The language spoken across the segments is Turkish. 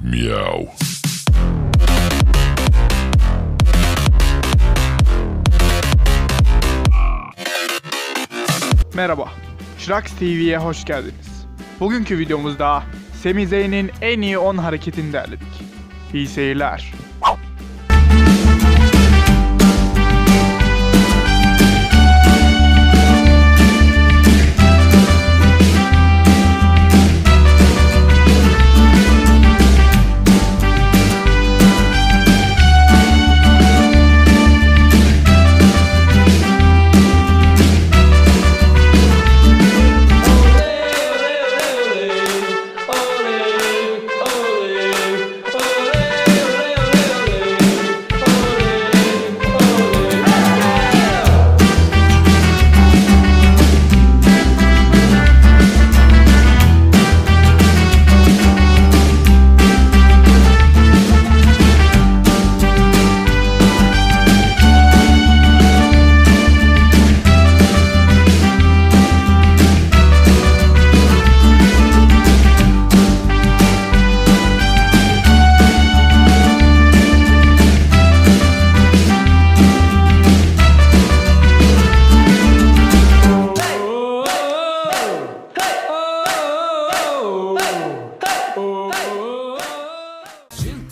Meow. Merhaba, Şraks TV'ye hoş geldiniz. Bugünkü videomuzda Semi Zeyn'in en iyi 10 hareketini derledik. İyi seyirler.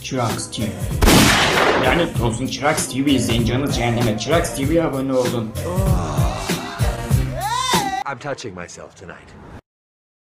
Çırax TV. Lanet olsun Çırax TV izleyin canı cehenneme. Çırax TV'ye abone olun. I'm touching myself tonight.